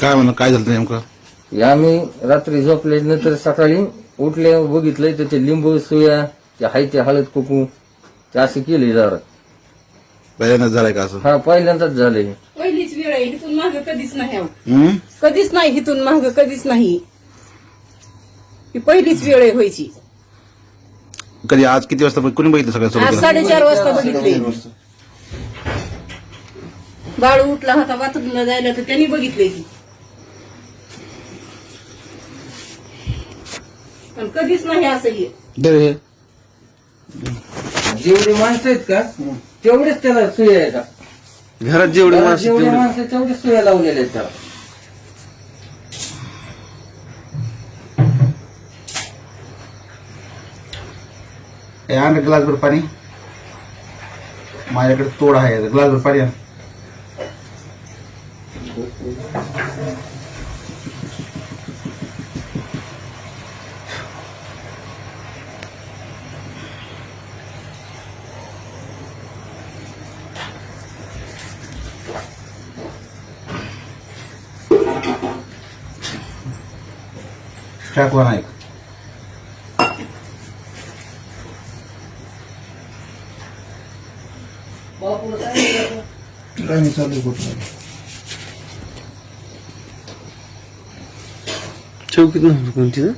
काय म्हणलं काय झालं नेमकं? हे आम्ही रात्री झोपले नंतर सकाळी उठले बघितलं तर ते लिंबू सुया ते हाय ते हळद कुकू ते असे केले जरा. पहिल्यांदाच झालंय का असं? हा पहिल्यांदाच झाले पहिलीच वेळ आहे इथून माग कधीच नाही आहो. हम्म? कधीच नाही इथून माग कधीच नाही. ही पहिलीच वेळ आहे व्हायची. कधी आज किती वाजता कोणी बघितलं आज सोबत साडेचार वाजता बघितले. बाळू उठला होता बाथरूमला जायला तर त्यांनी बघितले ती. पण कधीच नाही असं हे. जेवढी माणसं आहेत का तेवढेच त्याला सुया आहेत. घरात जेवढे माणसं जेवढे तेवढे. माणसं तेवढेच सुया लावलेल्या आहेत त्याला. हे आण रे ग्लासभर पाणी. माझ्याकडे तोड आहे ग्लासभर पाणी आण. टाकवा नाही काय नाही चालू कुठं चौकीत नव्हतं कोणती ना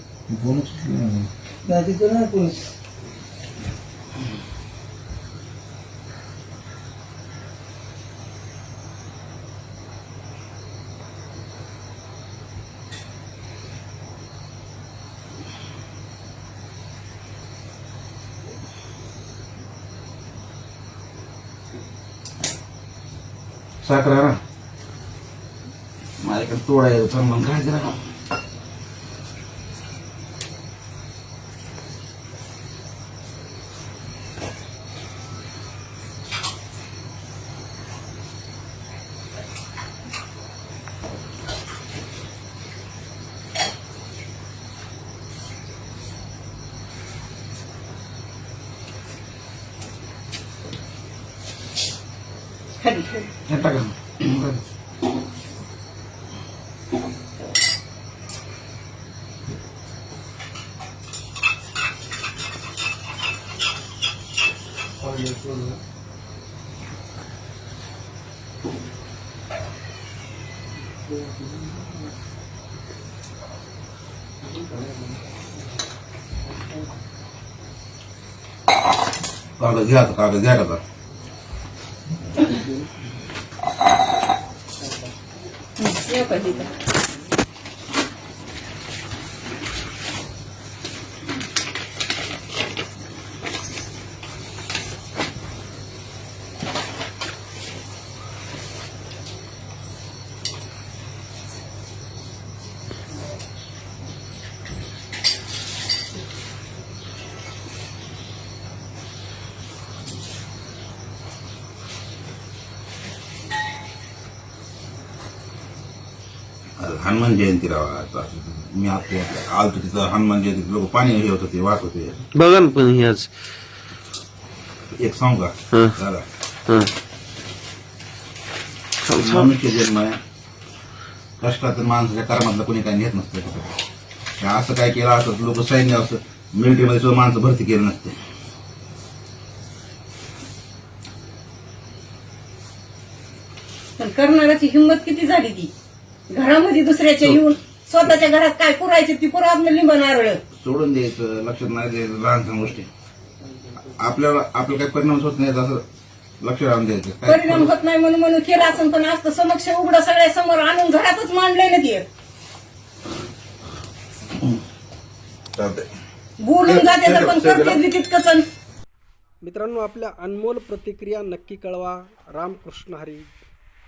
साखर माझ्याकडे तोड आहे चांगला काय जरा खाली हे टाका कागद घ्या आता कागद घ्या 没有本的。हनुमान जयंती राव मी आता आलतो तिथं हनुमान जयंती लोक पाणी हे होतं ते वाहत होते बघा ना पण ही आज एक सांगू का हं. दादा हं. मनुष्य जन्म आहे कष्टात माणसाच्या कर्मातलं कोणी काही नेत नसतं हे असं काय केलं असं लोक सैन्य असं मिलिटरीमध्ये सुद्धा माणसं भरती केली नसते पण करणाऱ्याची हिंमत किती झाली ती घरामध्ये दुसऱ्याच्या येऊन स्वतःच्या घरात काय पुरायचे ती पुरा आपलं लिंब नारळ. सोडून द्यायचं लक्षात नाही द्यायचं लहान गोष्टी. आपल्याला आपलं काही परिणाम होत नाही असं लक्ष राहून द्यायचं. काय परिणाम होत नाही म्हणून म्हणून केला असं पण असतं समक्ष उघडं सगळ्या समोर आणून घरातच मांडलंय ना ते. चालतंय. बोलून जाते तर पण करते बी तितकंच. मित्रांनो आपल्या अनमोल प्रतिक्रिया नक्की कळवा. रामकृष्ण हरी.